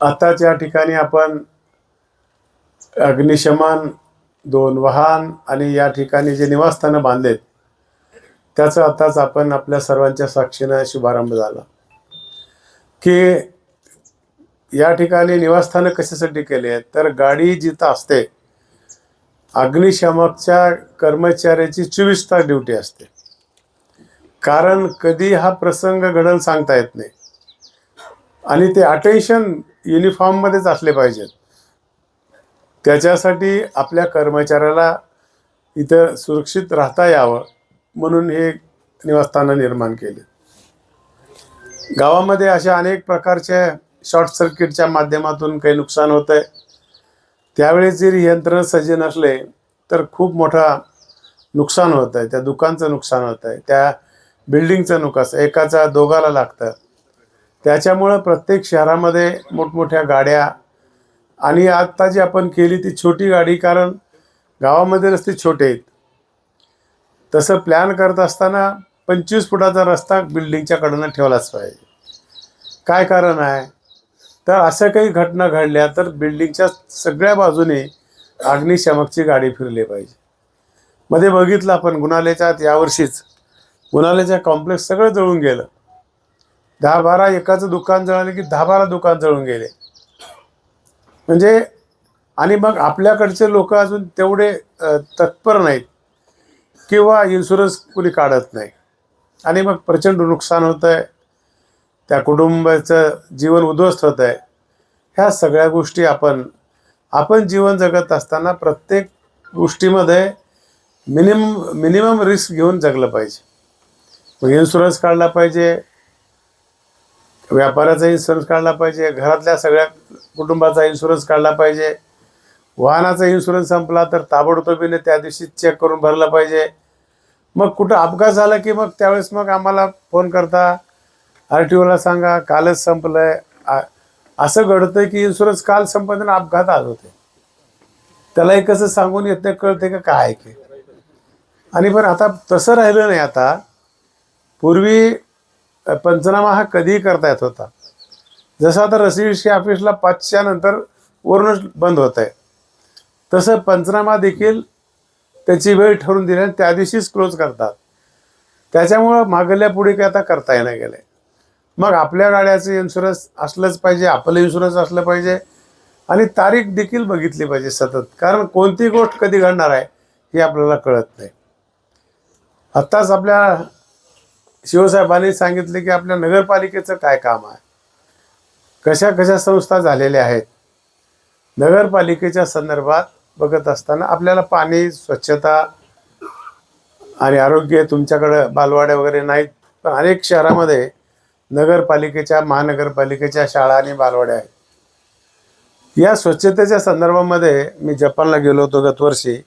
आताच या ठिकाणी आपण अग्निशमन दोन वाहन आणि या ठिकाणी जे निवासस्थानं बांधलेत त्याचा आताच आपण आपल्या सर्वांच्या साक्षीनं शुभारंभ झाला. की या ठिकाणी निवासस्थानं कशासाठी केली आहेत? तर गाडी जिथं असते अग्निशमकच्या कर्मचाऱ्याची चोवीस तास ड्युटी असते. कारण कधी हा प्रसंग घडल सांगता येत नाही. आणि ते अटेन्शन युनिफॉर्ममध्येच असले पाहिजेत. त्याच्यासाठी आपल्या कर्मचाऱ्याला इथं सुरक्षित राहता यावं म्हणून हे निवासस्थानं निर्माण केले. गावामध्ये अशा अनेक प्रकारच्या शॉर्ट सर्किटच्या माध्यमातून काही नुकसान होत आहे त्यावेळेस जर यंत्र सज्ज नसले तर खूप मोठा नुकसान होत आहे त्या दुकानचं नुकसान होत आहे त्या बिल्डिंगचं नुकास एकाचा दोघाला लागतं. त्याच्यामुळं प्रत्येक शहरामध्ये मोठमोठ्या गाड्या आणि आत्ता जी आपण केली ती छोटी गाडी कारण गावामध्ये रस्ते छोटे आहेत. तसं प्लॅन करत असताना पंचवीस फुटाचा रस्ता बिल्डिंगच्या कडनं ठेवलाच पाहिजे. काय कारण आहे? तर असं काही घटना घडल्या तर बिल्डिंगच्या सगळ्या बाजूने अग्निशामकची गाडी फिरली पाहिजे. मध्ये बघितलं आपण गुणालेच्या आत यावर्षीच गुन्हाल्याच्या कॉम्प्लेक्स सगळं जळून गेलं. दहा बारा एकाचं दुकान जळालं की दहा बारा दुकान जळून गेले. म्हणजे आणि मग आपल्याकडचे लोक अजून तेवढे तत्पर नाहीत. किंवा इन्शुरन्स कुणी काढत नाही. आणि मग प्रचंड नुकसान होतं आहे त्या कुटुंबाचं जीवन उद्ध्वस्त होत आहे ह्या सगळ्या गोष्टी आपण आपण जीवन जगत असताना प्रत्येक गोष्टीमध्ये मिनिम मिनिमम रिस्क घेऊन जगलं पाहिजे. मग इन्शुरन्स काढला पाहिजे व्यापाराचा इन्शुरन्स काढला पाहिजे घरातल्या सगळ्या कुटुंबाचा इन्शुरन्स काढला पाहिजे. वाहनाचा इन्शुरन्स संपला तर ताबडतोबीने त्या दिवशी चेक करून भरला पाहिजे. मग कुठं अपघात झाला की मग त्यावेळेस मग आम्हाला फोन करता आर टी ओला सांगा कालच संपलंय. आहे असं घडतं की इन्शुरन्स काल संपत अपघात आज होते त्यालाही कसं सांगून येत नाही कळते का काय आहे की आणि पण आता तसं राहिलं नाही आता. पूर्वी पंचनामा हा कधीही करता येत होता. जसं आता रसीविषयी ऑफिसला पाचच्या नंतर वरूनच बंद होत आहे. तसं पंचनामा देखील त्याची वेळ ठरवून दिली आणि त्या दिवशीच क्लोज करतात. त्याच्यामुळं मागल्या पुढे काय आता करता येणं गेलं मग आपल्या गाड्याचं इन्शुरन्स असलंच पाहिजे आपलं इन्शुरन्स असलं पाहिजे आणि तारीख देखील बघितली पाहिजे सतत. कारण कोणती गोष्ट कधी घडणार आहे हे आपल्याला कळत नाही. आत्ताच आपल्या शिवसाहेबांनी सांगितले की आपल्या नगरपालिकेचं काय काम आहे? कशा कशा संस्था झालेल्या आहेत? नगरपालिकेच्या संदर्भात बघत असताना आपल्याला पाणी स्वच्छता आणि आरोग्य तुमच्याकडं बालवाड्या वगैरे नाहीत पण अनेक शहरामध्ये नगरपालिकेच्या महानगरपालिकेच्या शाळा आणि बालवाड्या आहेत. या स्वच्छतेच्या संदर्भामध्ये मी जपानला गेलो होतो गतवर्षी.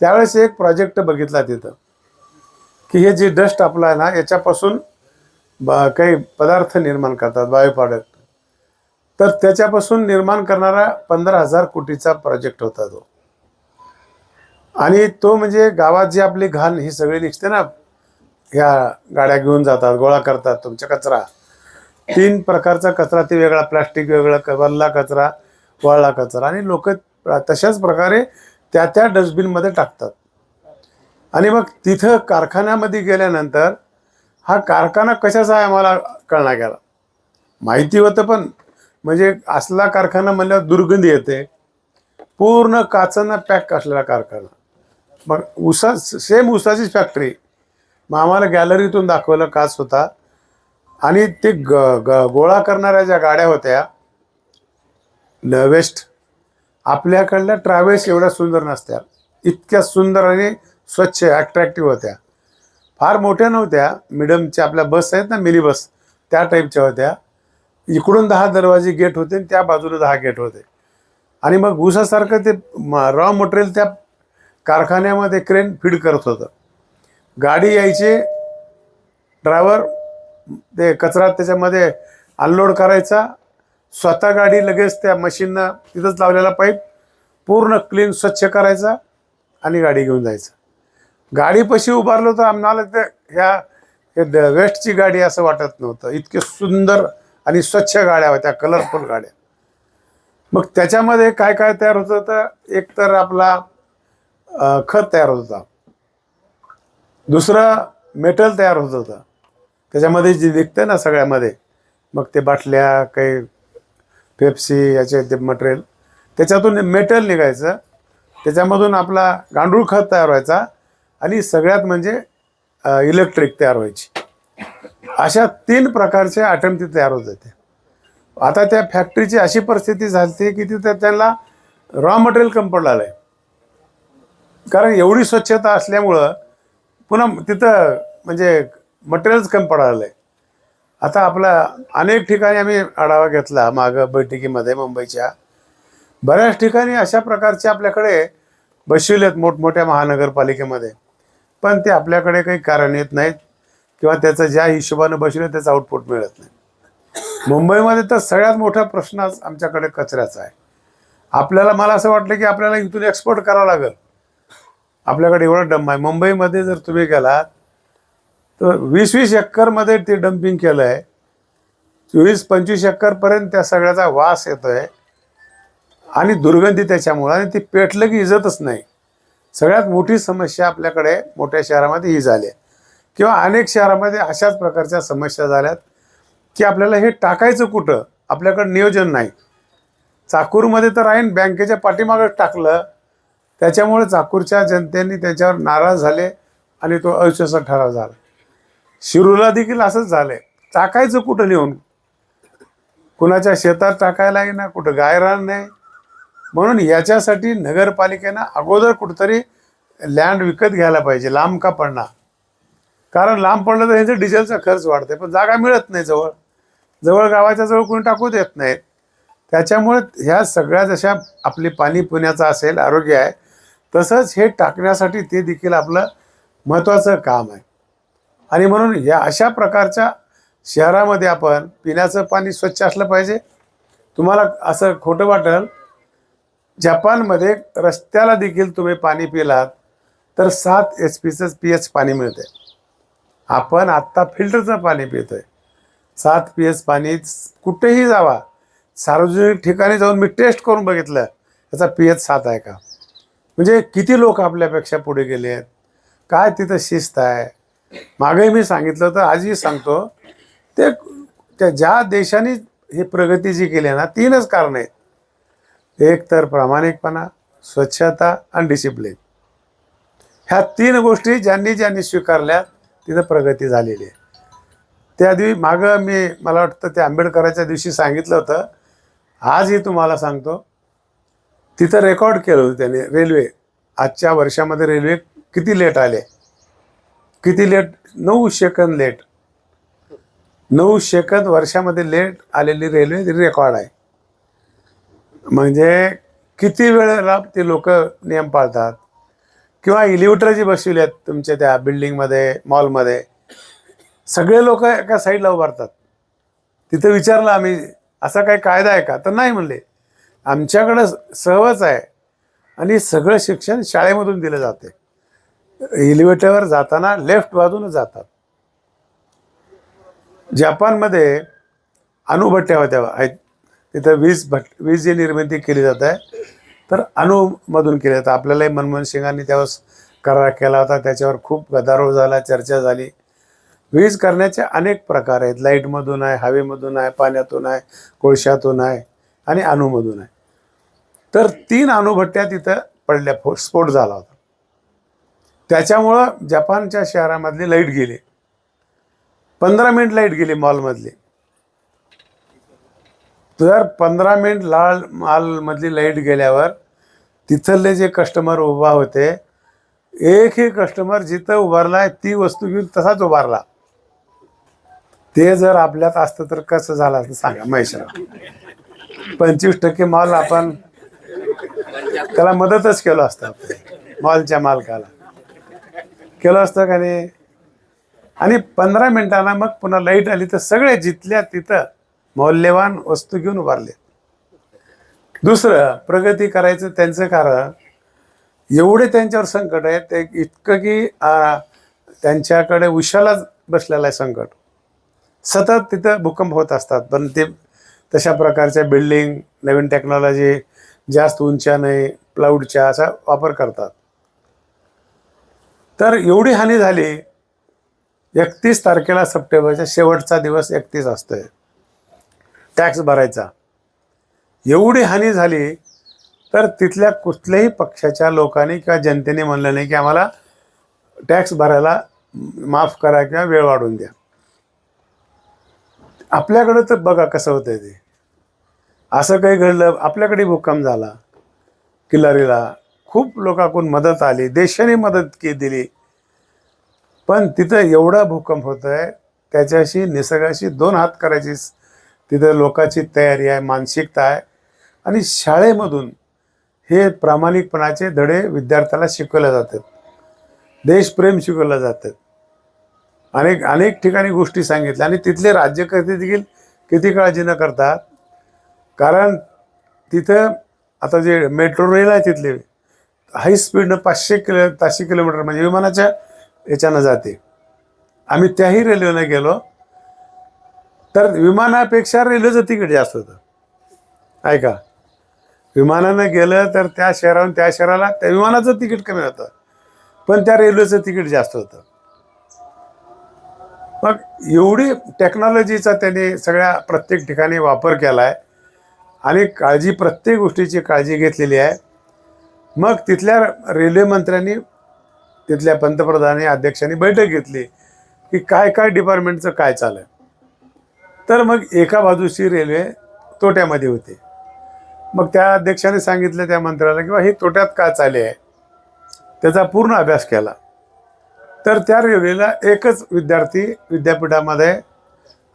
त्यावेळेस एक प्रोजेक्ट बघितला तिथं. की हे जे डस्ट आपलं आहे ना याच्यापासून बा काही पदार्थ निर्माण करतात बायो प्रॉडक्ट तर त्याच्यापासून निर्माण करणारा पंधरा हजार कोटीचा प्रोजेक्ट होता तो. आणि तो म्हणजे गावात जी आपली घाण ही सगळी निघते ना ह्या गाड्या घेऊन जातात गोळा करतात तुमचा कचरा. तीन प्रकारचा कचरा ते वेगळा प्लास्टिक वेगळा क- वल्ला कचरा वळला कचरा. आणि लोक तशाच प्रकारे त्या त्या डस्टबिनमध्ये टाकतात. आणि मग तिथं कारखान्यामध्ये गेल्यानंतर हा कारखाना कशाचा आहे आम्हाला कळणार गेला. माहिती होतं पण म्हणजे असला कारखाना म्हणल्यावर दुर्गंधी येते. पूर्ण काचांना पॅक असलेला कारखाना. मग उसा सेम उसाचीच फॅक्टरी मग आम्हाला गॅलरीतून दाखवलं काच होता. आणि ते ग ग गोळा करणाऱ्या ज्या गाड्या होत्या ल- वेस्ट आपल्याकडल्या ट्रॅव्हल्स एवढ्या सुंदर नसत्या. इतक्या सुंदर आणि स्वच्छ ॲट्रॅक्टिव्ह होत्या. फार मोठ्या नव्हत्या. मिडमच्या आपल्या बस आहेत ना मिनी बस त्या टाईपच्या होत्या. इकडून दहा दरवाजे गेट होते आणि त्या बाजूला दहा गेट होते. आणि मग ऊसासारखं ते रॉ मटेरियल त्या कारखान्यामध्ये क्रेन फीड करत होतं. गाडी यायची ड्रायव्हर ते कचरा त्याच्यामध्ये अनलोड करायचा. स्वतः गाडी लगेच त्या मशीननं तिथंच लावलेला पाईप पूर्ण क्लीन स्वच्छ करायचा आणि गाडी घेऊन जायचं. गाडीपाशी उभारलो तर आम्हाला ते ह्या वेस्टची गाडी असं वाटत नव्हतं. इतके सुंदर आणि स्वच्छ गाड्या होत्या कलरफुल गाड्या. मग त्याच्यामध्ये काय काय तयार होतं होतं? एक तर आपला खत तयार होत होता. दुसरं मेटल तयार होत होतं. त्याच्यामध्ये जे विकतं ना सगळ्यामध्ये मग ते बाटल्या काही पेप्सी याचे ते मटेरियल त्याच्यातून मेटल निघायचं. त्याच्यामधून आपला गांडूळ खत तयार व्हायचा. आणि सगळ्यात म्हणजे इलेक्ट्रिक तयार व्हायची. अशा तीन प्रकारचे आयटम तयार होत होते आता त्या फॅक्टरीची अशी परिस्थिती झाली की तिथं त्यांना रॉ मटेरियल कम पडलेलं आहे कारण एवढी स्वच्छता असल्यामुळं पुन्हा तिथं म्हणजे मटेरियल्स कम पडायला आहे आता आपला अनेक ठिकाणी आम्ही आढावा घेतला मागं बैठकीमध्ये मुंबईच्या. बऱ्याच ठिकाणी अशा प्रकारचे आपल्याकडे बसविलेत मोठमोठ्या महानगरपालिकेमध्ये. पण ते आपल्याकडे काही कारण येत नाहीत किंवा त्याचं ज्या हिशोबानं बसलं त्याचं आउटपुट मिळत नाही. मुंबईमध्ये तर सगळ्यात मोठा प्रश्न आज आमच्याकडे कचऱ्याचा आहे. आपल्याला मला असं वाटलं की आपल्याला इथून एक्सपोर्ट करावं लागेल. आपल्याकडे एवढं डंप आहे. मुंबईमध्ये जर तुम्ही गेलात तर वीस वीस एक्करमध्ये ते डम्पिंग केलं आहे चोवीस पंचवीस एक्करपर्यंत त्या सगळ्याचा वास येतो आहे आणि दुर्गंधी त्याच्यामुळं आणि ती पेटलं की इजतच नाही. सगळ्यात मोठी समस्या आपल्याकडे मोठ्या शहरामध्ये ही झाली आहे. किंवा अनेक शहरामध्ये अशाच प्रकारच्या समस्या झाल्यात की आपल्याला हे टाकायचं कुठं? आपल्याकडं नियोजन नाही. चाकूरमध्ये तर राहीन बँकेच्या पाठीमागं टाकलं. त्याच्यामुळे चाकूरच्या जनतेने त्याच्यावर नाराज झाले आणि तो अविश्वासात ठराव झाला. शिरूला देखील असंच झालं आहे टाकायचं कुठं नेऊन? कुणाच्या शेतात टाकायला ना कुठं गायरान नाही. म्हणून याच्यासाठी नगरपालिकेनं अगोदर कुठंतरी लँड विकत घ्यायला पाहिजे लांब का पडणार? कारण लांब पडलं तर ह्याचं डिझेलचा खर्च वाढते पण जागा मिळत नाही जवळ. जवळ गावाच्या जवळ कोणी टाकू देत नाहीत. त्याच्यामुळे ह्या सगळ्या जशा आपली पाणी पिण्याचं असेल आरोग्य आहे तसंच हे टाकण्यासाठी ते देखील आपलं महत्त्वाचं काम आहे. आणि म्हणून या अशा प्रकारच्या शहरामध्ये आपण पिण्याचं पाणी स्वच्छ असलं पाहिजे. तुम्हाला असं खोटं वाटेल जपानमध्ये रस्त्याला देखील तुम्ही पाणी पिलात तर सात एच पीचं पी एच पाणी मिळते आपण आत्ता फिल्टरचं पाणी पितो आहे सात पी एच पाणी कुठेही जावा. सार्वजनिक ठिकाणी जाऊन मी टेस्ट करून बघितलं. याचा पी एच सात आहे का? म्हणजे किती लोक आपल्यापेक्षा पुढे गेले आहेत? काय तिथं शिस्त आहे? मागेही मी सांगितलं होतं आजही सांगतो. ते त्या ज्या देशाने ही प्रगती जी केली आहे ना तीनच कारण आहेत. एक तर प्रामाणिकपणा स्वच्छता आणि डिसिप्लिन ह्या तीन गोष्टी ज्यांनी ज्यांनी स्वीकारल्या तिथं प्रगती झालेली आहे. त्या दिवशी मागं मी मला वाटतं ते आंबेडकराच्या दिवशी सांगितलं होतं. आजही तुम्हाला सांगतो तिथं रेकॉर्ड केलं होतं त्याने. रेल्वे आजच्या वर्षामध्ये रेल्वे किती लेट आले? किती लेट? नऊ सेकंद लेट. नऊ सेकंद वर्षामध्ये लेट आलेली रेल्वे रेकॉर्ड आहे. म्हणजे किती वेळेला ते लोक नियम पाळतात? किंवा इलिव्हेटर जी बसवली आहेत तुमच्या त्या बिल्डिंगमध्ये मॉलमध्ये सगळे लोक एका साईडला उभारतात. तिथं विचारलं आम्ही असा काही कायदा आहे का? तर नाही म्हणले. आमच्याकडं सहज आहे. आणि सगळं शिक्षण शाळेमधून दिलं जाते. इलिव्हेटरवर जाताना लेफ्ट बाजूनच जातात. जपानमध्ये अनुभट्ट्या होत्या आहेत तिथं वीज भट वीज जी निर्मिती केली जात आहे. तर अणुमधून केली जातं. आपल्यालाही मनमोहन सिंगांनी त्यावर करार केला होता. त्याच्यावर खूप गदारोळ झाला चर्चा झाली. वीज करण्याचे अनेक प्रकार आहेत. लाईटमधून आहे हवेमधून आहे पाण्यातून आहे कोळशातून आहे आणि अणुमधून आहे. तर तीन अणुभट्ट्या तिथं पडल्या फो स्फोट झाला होता. त्याच्यामुळं जपानच्या शहरामधली लाइट गेली. पंधरा मिनिट लाइट गेली मॉलमधली. तर पंधरा मिनिट लाल मॉलमधली लाइट गेल्यावर तिथले जे कस्टमर उभा होते एकही कस्टमर जिथं उभारला आहे ती वस्तू घेऊन तसाच उभारला. ते जर आपल्यात असतं तर कसं झालं असतं सांगा महेशराव पंचवीस टक्के माल आपण त्याला मदतच केलं असतं मॉलच्या मालकाला. केलं असतं का नाही? आणि पंधरा मिनिटांना मग पुन्हा लाइट आली तर सगळे जिथल्या तिथं मौल्यवान वस्तू घेऊन उभारले. दुसरं प्रगती करायचं त्यांचं कारण एवढे त्यांच्यावर संकट आहे ते इतकं की त्यांच्याकडे उशालाच बसलेलं आहे संकट. सतत तिथं भूकंप होत असतात पण ते तशा प्रकारच्या बिल्डिंग नवीन टेक्नॉलॉजी जास्त उंच्या नाही प्लाऊडच्या असा वापर करतात. तर एवढी हानी झाली एकतीस तारखेला सप्टेंबरच्या शेवटचा दिवस एकतीस असतोय. टॅक्स भरायचा. एवढी हानी झाली तर तिथल्या कुठल्याही पक्षाच्या लोकांनी किंवा जनतेने म्हणलं नाही की आम्हाला टॅक्स भरायला माफ करा किंवा वेळ वाढवून द्या. आपल्याकडं तर बघा कसं होतंय ते. असं काही घडलं आपल्याकडे भूकंप झाला किल्लारीला खूप लोकांकडून मदत आली देशाने मदत के दिली. पण तिथं एवढा भूकंप होत आहे त्याच्याशी निसर्गाशी दोन हात करायची तिथं लोकांची तयारी आहे मानसिकता आहे. आणि शाळेमधून हे प्रामाणिकपणाचे धडे विद्यार्थ्याला शिकवल्या जातात. देशप्रेम शिकवल्या जातात. अनेक अनेक ठिकाणी गोष्टी सांगितल्या आणि तिथले राज्यकर्ते देखील किती काळजी न करतात. कारण तिथं आता जे मेट्रो रेल आहे तिथले हाय स्पीडनं पाचशे किलो पाचशे किलोमीटर म्हणजे विमानाच्या याच्यानं जाते. आम्ही त्याही रेल्वेनं गेलो. तर विमानापेक्षा रेल्वेचं तिकीट जास्त होतं. ऐका. विमानानं गेलं तर त्या शहराहून त्या शहराला त्या विमानाचं तिकीट कमी होतं. पण त्या रेल्वेचं तिकीट जास्त होतं. मग एवढी टेक्नॉलॉजीचा त्याने सगळ्या प्रत्येक ठिकाणी वापर केला आहे आणि काळजी प्रत्येक गोष्टीची काळजी घेतलेली आहे. मग तिथल्या रेल्वे मंत्र्यांनी तिथल्या पंतप्रधानांनी अध्यक्षांनी बैठक घेतली की काय काय डिपार्टमेंटचं काय चालू आहे तर मग एका बाजूची रेल्वे तोट्यामध्ये होते. मग त्या अध्यक्षाने सांगितलं त्या मंत्र्याला किंवा हे तोट्यात का चाले आहे? त्याचा पूर्ण अभ्यास केला. तर त्या रेल्वेला एकच विद्यार्थी विद्यापीठामध्ये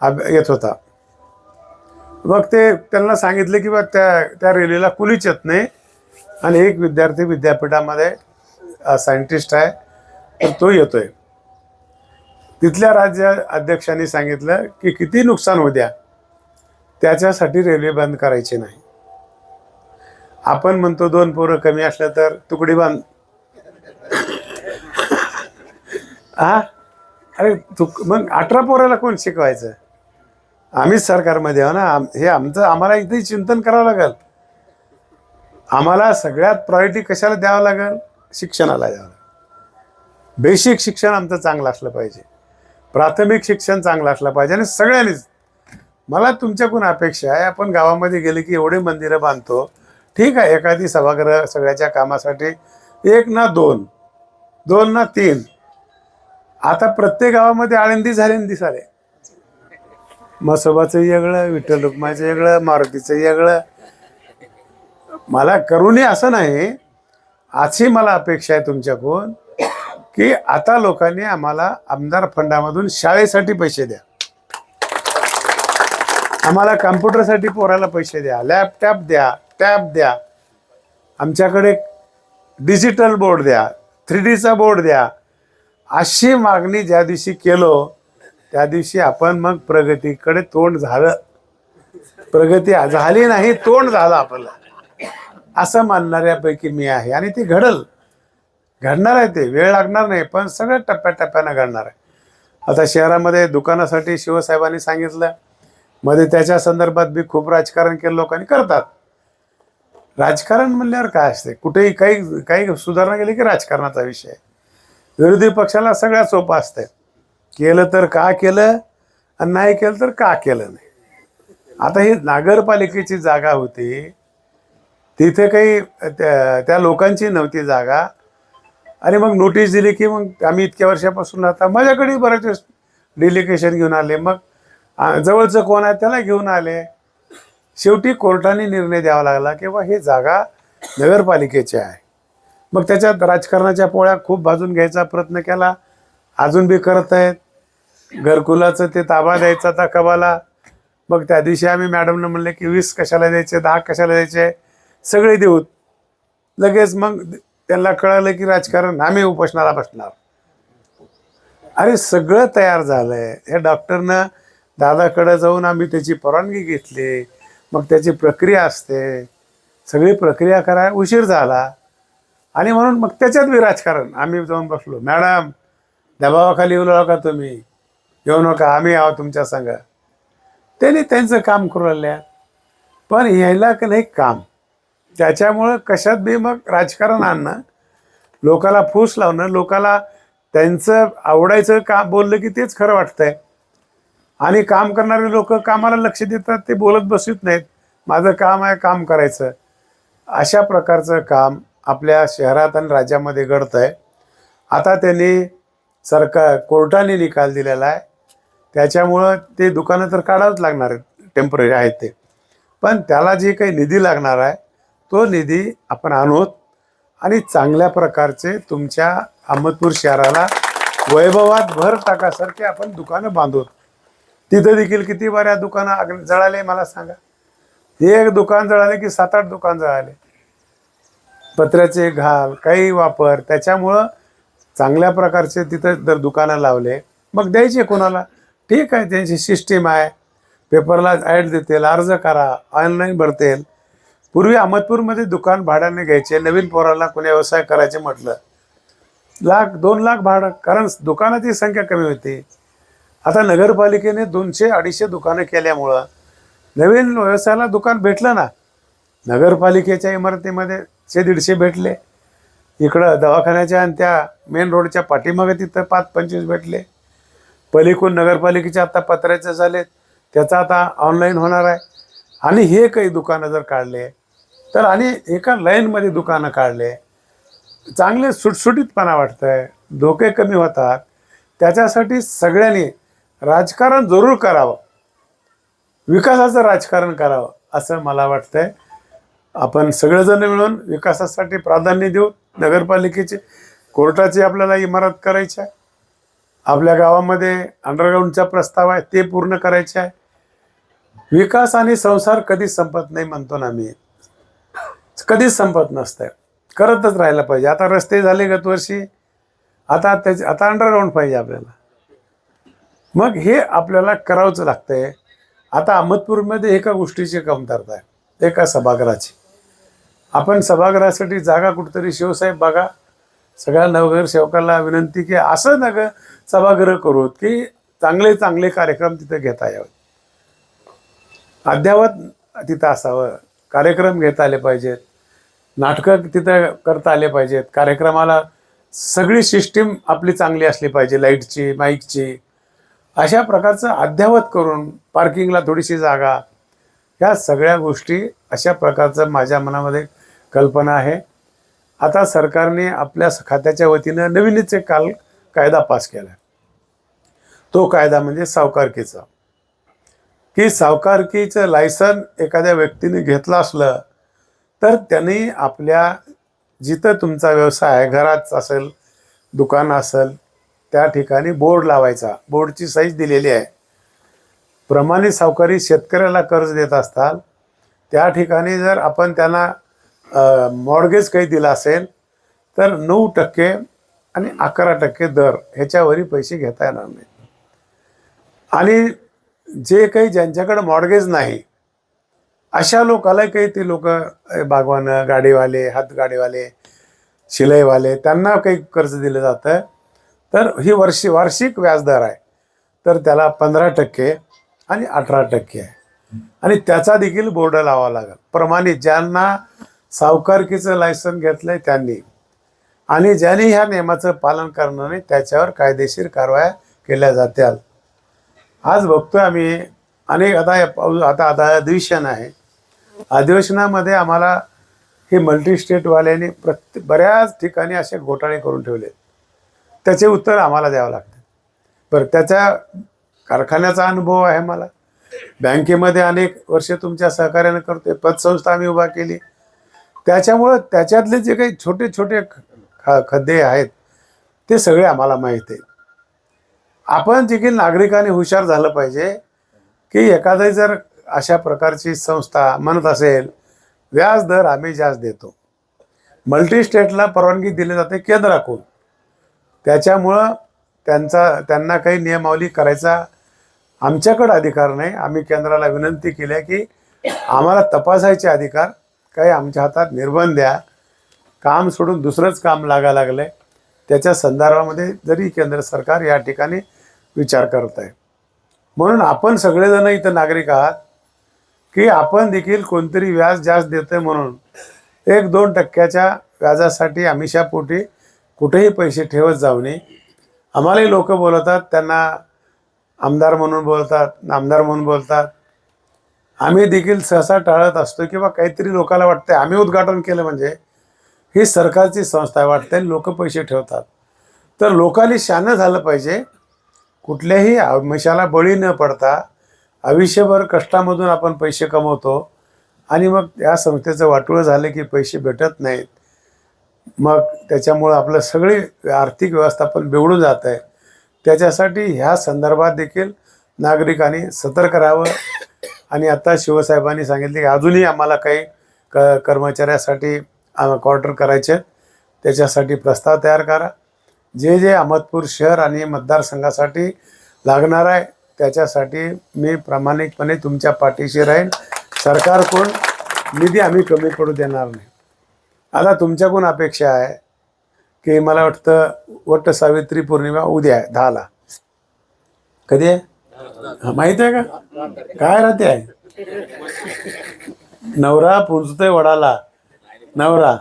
अभ येत होता. मग ते त्यांना सांगितलं की बा त्या त्या रेल्वेला कुलीच येत नाही आणि एक विद्यार्थी विद्यापीठामध्ये सायंटिस्ट आहे तर तो येतो आहे तिथल्या राज्य अध्यक्षांनी सांगितलं की किती नुकसान होऊ द्या त्याच्यासाठी रेल्वे बंद करायची नाही. आपण म्हणतो दोन पोरं कमी असलं तर तुकडी बांध. हा अरे तू मग अठरा पोराला कोण शिकवायचं? आम्हीच सरकारमध्ये आहो ना आम- हे आमचं आम्हाला इथे चिंतन करावं लागेल. आम्हाला सगळ्यात प्रायोरिटी कशाला द्यावं लागेल? शिक्षणाला द्यावं लागेल. बेसिक शिक्षण आमचं चांगलं असलं पाहिजे. प्राथमिक शिक्षण चांगलं असलं पाहिजे आणि सगळ्यांनीच. मला तुमच्याकडून अपेक्षा आहे आपण गावामध्ये गेले की एवढे मंदिरं बांधतो. ठीक आहे एखादी सभागृह सगळ्याच्या कामासाठी एक ना दोन दोन ना तीन. आता प्रत्येक गावामध्ये आळंदी झाली दिसाले मसोबाचं वेगळं विठ्ठल रुक्माचं वेगळं मारुतीचं वेगळं. मला करूनही असं नाही. अशी मला अपेक्षा आहे तुमच्याकडून. की आता लोकांनी आम्हाला आमदार फंडामधून शाळेसाठी पैसे द्या. आम्हाला कम्प्युटरसाठी पोराला पैसे द्या लॅपटॉप द्या टॅब द्या आमच्याकडे डिजिटल बोर्ड द्या थ्री डीचा बोर्ड द्या. अशी मागणी ज्या दिवशी केलो त्या दिवशी आपण मग प्रगतीकडे तोंड झालं. प्रगती झाली नाही तोंड झालं आपलं असं मानणाऱ्यापैकी मी आहे आणि ती घडल. घडणार आहे ते वेळ लागणार नाही पण सगळं टप्प्याटप्प्यानं घडणार आहे. आता शहरामध्ये दुकानासाठी शिवसाहेबांनी सांगितलं मध्ये त्याच्या संदर्भात बी खूप राजकारण केलं लोकांनी करतात. राजकारण म्हणल्यावर काय असते? कुठेही काही काही सुधारणा केली की राजकारणाचा विषय विरोधी पक्षाला सगळ्यात सोपं असतं केलं तर का केलं आणि नाही केलं तर का केलं नाही? आता ही नगरपालिकेची जागा होती. तिथे काही त्या त्या लोकांची नव्हती जागा. आणि मग नोटीस दिली की मग आम्ही इतक्या वर्षापासून आता माझ्याकडे बऱ्याच वेळेस डेलिकेशन घेऊन आले. मग जवळचं कोण आहे त्याला घेऊन आले. शेवटी कोर्टाने निर्णय द्यावा लागला की बा ही जागा नगरपालिकेची आहे. मग त्याच्यात राजकारणाच्या पोळ्या खूप भाजून घ्यायचा प्रयत्न केला. अजून बी करत आहेत. घरकुलाचं ते ताबा द्यायचा आता कबाला. मग त्या दिवशी आम्ही मॅडमनं म्हणले की वीस कशाला द्यायचे दहा कशाला द्यायचे? सगळे देऊत. लगेच मग त्यांना कळालं की राजकारण आम्ही उपोषणाला बसणार. अरे सगळं तयार झालंय. या डॉक्टरनं दादाकडं जाऊन आम्ही त्याची परवानगी घेतली. मग त्याची प्रक्रिया असते. सगळी प्रक्रिया कराय उशीर झाला. आणि म्हणून मग त्याच्यात बी राजकारण. आम्ही जाऊन बसलो. मॅडम दबावाखाली येऊ का तुम्ही. येऊ नका. आम्ही आहो तुमच्या संघ त्यांनी त्यांचं काम करू लागल्या. पण यायला का नाही काम? त्याच्यामुळं कशात बी मग राजकारण आणणं लोकाला फूस लावणं लोकाला त्यांचं आवडायचं का बोललं की तेच खरं वाटतंय. आणि काम करणारे लोक कामाला लक्ष देतात ते बोलत बसत नाहीत. माझं काम आहे काम करायचं. अशा प्रकारचं काम आपल्या शहरात आणि राज्यामध्ये घडतं आहे आता त्यांनी सरकार कोर्टाने निकाल दिलेला आहे. त्याच्यामुळं ते दुकानं तर काढावंच लागणार आहेत टेंपररी आहेत ते. पण त्याला जे काही निधी लागणार आहे तो निधी आपण आणूत आणि चांगल्या प्रकारचे तुमच्या अहमदपूर शहराला वैभवात भर टाकासारखे आपण दुकानं बांधूत. तिथं देखील किती बऱ्या दुकानं आग जळाले मला सांगा. एक दुकान जळाले की सात आठ दुकान जळाले? पत्र्याचे घाल काही वापर त्याच्यामुळं चांगल्या प्रकारचे तिथं जर दुकानं लावले मग द्यायचे कोणाला? ठीक आहे त्यांची सिस्टीम आहे. पेपरला ॲड देतील अर्ज करा ऑनलाईन भरतील. पूर्वी अहमदपूरमध्ये दुकान भाड्याने घ्यायचे नवीन पोराला कोणी व्यवसाय करायचे म्हटलं. लाख दोन लाख भाडं कारण दुकानाची संख्या कमी होती. आता नगरपालिकेने दोनशे अडीचशे दुकानं केल्यामुळं नवीन व्यवसायाला दुकान भेटलं ना. नगरपालिकेच्या इमारतीमध्ये शे दीडशे भेटले. इकडं दवाखान्याच्या आणि त्या मेन रोडच्या पाठीमागे तिथं पाच पंचवीस भेटले. पलीकडून नगरपालिकेच्या आता पत्र्याचे झालेत. त्याचा आता ऑनलाईन होणार आहे. आणि हे काही दुकानं जर काढले तर आणि एका लाईनमध्ये दुकानं काढले. चांगले सुटसुटीतपणा वाटतंय धोके कमी होतात. त्याच्यासाठी सगळ्यांनी राजकारण जरूर करावं. विकासाचं राजकारण करावं असं मला वाटतंय. आपण सगळेजण मिळून विकासासाठी प्राधान्य देऊ. नगरपालिकेची कोर्टाची आपल्याला इमारत करायची आहे. आपल्या गावामध्ये अंडरग्राऊंडचा प्रस्ताव आहे ते पूर्ण करायचे आहे. विकास आणि संसार कधीच संपत नाही म्हणतो ना मी. कधीच संपत नसतंय. करतच राहायला पाहिजे. आता रस्ते झाले गत वर्षी. आता त्याचे आता अंडरग्राऊंड पाहिजे आपल्याला. मग हे आपल्याला करावंच लागतंय. आता अहमदपूरमध्ये एका गोष्टीची कमतरता आहे. एका सभागृहाची. आपण सभागृहासाठी जागा कुठतरी शिवसाहेब बघा. सगळ्या नवगर सेवकाला विनंती की असं नगर सभागृह करू की चांगले चांगले कार्यक्रम तिथं घेता यावेत अद्यावत तिथं असावं. कार्यक्रम घेता आले पाहिजेत. नाटकं तिथं करता आले पाहिजेत. कार्यक्रमाला सगळी सिस्टीम आपली चांगली असली पाहिजे लाईटची माईकची अशा प्रकारचं अद्यावत करून पार्किंगला थोडीशी जागा ह्या सगळ्या गोष्टी अशा प्रकारचं माझ्या मनामध्ये कल्पना आहे. आता सरकारने आपल्या खात्याच्या वतीनं नवीनच एक काल कायदा पास केला. तो कायदा म्हणजे सावकारकीचा. की सावकारकीचं लायसन एखाद्या व्यक्तीने घेतलं असलं तर त्यांनी आपल्या जिथं तुमचा व्यवसाय आहे घरात असेल दुकान असेल त्या ठिकाणी बोर्ड लावायचा. बोर्डची साईज दिलेली आहे. प्रमाणित सावकारी शेतकऱ्याला कर्ज देत असतात त्या ठिकाणी जर आपण त्यांना मॉडगेज काही दिला असेल तर नऊ टक्के आणि अकरा टक्के दर ह्याच्यावरही पैसे घेता येणार नाही आणि जे काही ज्यांच्याकडे मॉडगेज नाही अशा लोकाला काही ते लोक बागवान गाडीवाले हातगाडीवाले शिलाईवाले त्यांना काही कर्ज दिलं जातं. तर ही वर्षी वार्षिक व्याजदर आहे. तर त्याला पंधरा टक्के आणि अठरा टक्के आहे. आणि त्याचा देखील बोर्ड लावावा लागेल. प्रमाणित ज्यांना सावकारकीचं लायसन घेतलंय त्यांनी. आणि ज्यांनी ह्या नियमाचं पालन करणार नाही त्याच्यावर कायदेशीर कारवाया केल्या जात्याल आज बघतोय आम्ही अनेक आता या पाऊस आता आता अधिवेशन आहे. अधिवेशनामध्ये आम्हाला हे मल्टी स्टेटवाल्याने प्रत्ये बऱ्याच ठिकाणी असे घोटाळे करून ठेवले. त्याचे उत्तर आम्हाला द्यावं लागतं. बरं त्याच्या कारखान्याचा अनुभव आहे मला. बँकेमध्ये अनेक वर्ष तुमच्या सहकार्यानं करतोय पतसंस्था आम्ही उभा केली. त्याच्यामुळं त्याच्यातले जे काही छोटे छोटे ख खड्डे आहेत ते सगळे आम्हाला माहीत आहे आपण देखील नागरिकांनी हुशार झालं पाहिजे की एखादी जर अशा प्रकारची संस्था म्हणत असेल व्याज दर आम्ही जास्त देतो. मल्टी स्टेटला परवानगी दिली जाते केंद्राकडून. त्याच्यामुळं त्यांचा त्यांना काही नियमावली करायचा आमच्याकडं अधिकार नाही. आम्ही केंद्राला विनंती केली आहे की आम्हाला तपासायचे अधिकार काही आमच्या हातात निर्बंध द्या. काम सोडून दुसरंच काम लागा लागलं आहे त्याच्या संदर्भामध्ये जरी केंद्र सरकार या ठिकाणी विचार करत आहे. म्हणून आपण सगळेजण इथं नागरिक आहात की आपण देखील कोणतरी व्याज जास्त देतोय म्हणून एक दोन टक्क्याच्या व्याजासाठी आमिषापोटी कुठेही पैसे ठेवत जाऊ नये. आम्हालाही लोक बोलवतात त्यांना आमदार म्हणून बोलतात नामदार म्हणून बोलतात. आम्ही देखील सहसा टाळत असतो किंवा काहीतरी लोकांना वाटतं आम्ही उद्घाटन केलं म्हणजे ही सरकारची संस्था आहे वाटते लोक पैसे ठेवतात. तर लोकांनी शानं झालं पाहिजे कुठल्याही आमिषाला बळी न पडता आयुष्यभर कष्टामधून आपण पैसे कमवतो आणि मग या संस्थेचं वाटोळं झालं की पैसे भेटत नाहीत. मग त्याच्यामुळं आपलं सगळी आर्थिक व्यवस्थापन बिघडून जात आहे. त्याच्यासाठी ह्या संदर्भात देखील नागरिकांनी सतर्क राहावं. आणि आता शिवसाहेबांनी सांगितले की अजूनही आम्हाला काही क कर्मचाऱ्यासाठी क्वार्टर करायचे आहेत. त्याच्यासाठी प्रस्ताव तयार करा. जे जे अहमदपूर शहर आणि मतदारसंघासाठी लागणार आहे त्याच्यासाठी मी प्रामाणिकपणे तुमच्या पाठीशी राहीन. सरकारकडून निधी आम्ही कमी पडू देणार नाही. आता तुमच्याकडून अपेक्षा आहे की मला वाटतं वट सावित्री पौर्णिमा उद्या आहे दहाला. कधी आहे? हा, माहीत आहे का? काय राहते? आहे नवरा पुंजतोय वडाला. नवरा.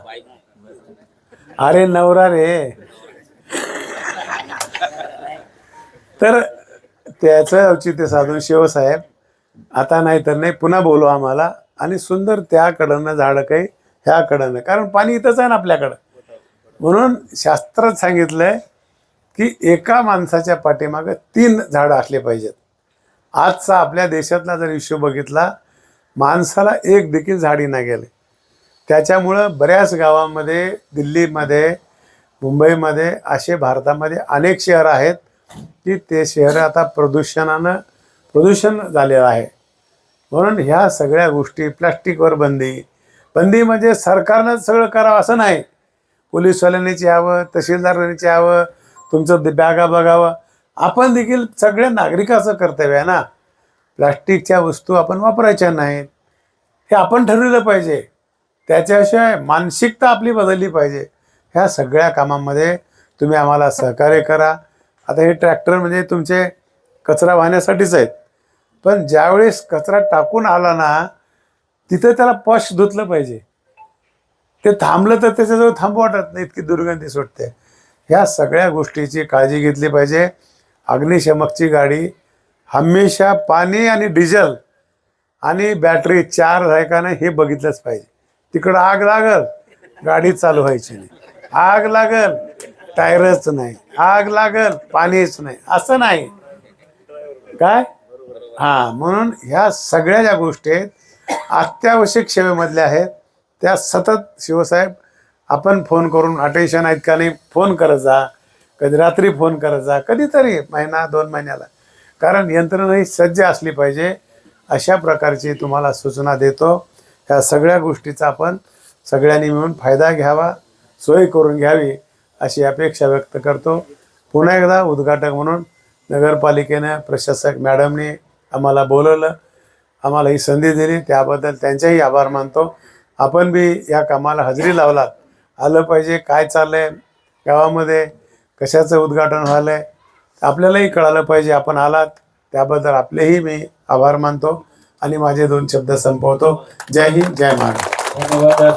अरे नवरा रे. तर त्याचं औचित्य साधून शिवसाहेब आता नाही तर नाही पुन्हा बोलू आम्हाला. आणि सुंदर त्याकडनं झाडं काही ह्याकडनं. कारण पाणी इथंच आहे ना आपल्याकडं. म्हणून शास्त्रात सांगितलंय की एका माणसाच्या पाठीमागं तीन झाडं असले पाहिजेत. आजचा आपल्या देशातला जर इश्यू बघितला माणसाला एक देखील झाडी नाही गेले. त्याच्यामुळं बऱ्याच गावामध्ये दिल्लीमध्ये मुंबईमध्ये असे भारतामध्ये अनेक शहर आहेत. की ते शहर आता प्रदूषणानं प्रदूषण झालेलं आहे. म्हणून ह्या सगळ्या गोष्टी प्लास्टिकवर बंदी. बंदी म्हणजे सरकारनं सगळं करावं असं नाही. पोलीसवाल्यांनीच यावं तहसीलदारांनीच यावं तुमचं बॅगा बघावं. आपण देखील सगळ्या नागरिकाचं कर्तव्य आहे ना. प्लास्टिकच्या वस्तू आपण वापरायच्या नाहीत. हे आपण ठरवलं पाहिजे. त्याच्याशिवाय मानसिकता आपली बदलली पाहिजे. ह्या सगळ्या कामामध्ये तुम्ही आम्हाला सहकार्य करा. आता हे ट्रॅक्टर म्हणजे तुमचे कचरा वाहण्यासाठीच आहेत. पण ज्यावेळेस कचरा टाकून आला ना तिथं त्याला पश धुतलं पाहिजे. ते थांबलं तर त्याच्याजवळ थांबू वाटत नाही इतकी दुर्गंधी सुटते. ह्या सगळ्या गोष्टीची काळजी घेतली पाहिजे. अग्निशमकची गाडी हमेशा पाणी आणि डिझेल आणि बॅटरी चार आहे का नाही हे बघितलंच पाहिजे. तिकडं आग लागल गाडी चालू व्हायची नाही. आग लागल टायरच नाही. आग लागल पाणीच नाही. असं नाही. काय? हा म्हणून ह्या सगळ्या ज्या गोष्टी आहेत अत्यावश्यक सेवेमधल्या आहेत त्या सतत शिवसाहेब आपण फोन करून अटेन्शन आहेत का नाही फोन करत जा. कधी रात्री फोन करत जा. कधीतरी महिना दोन महिन्याला. कारण यंत्रणा ही सज्ज असली पाहिजे. अशा प्रकारची तुम्हाला सूचना देतो. ह्या सगळ्या गोष्टीचा आपण सगळ्यांनी मिळून फायदा घ्यावा. सोय करून घ्यावी. अशी अपेक्षा व्यक्त करतो. पुन्हा एकदा उद्घाटक म्हणून नगरपालिकेनं प्रशासक मॅडमनी आम्हाला बोलवलं. आम्हाला ही संधी दिली. त्याबद्दल त्यांचेही आभार मानतो. आपण बी या कामाला हजेरी लावलात. आलं पाहिजे. काय चाललं आहे गावामध्ये कशाचं उद्घाटन झालं आहे आपल्यालाही कळालं पाहिजे. आपण आलात. त्याबद्दल आपलेही मी आभार मानतो. आणि माझे दोन शब्द संपवतो. जय हिंद. जय महाराष्ट्र. धन्यवाद.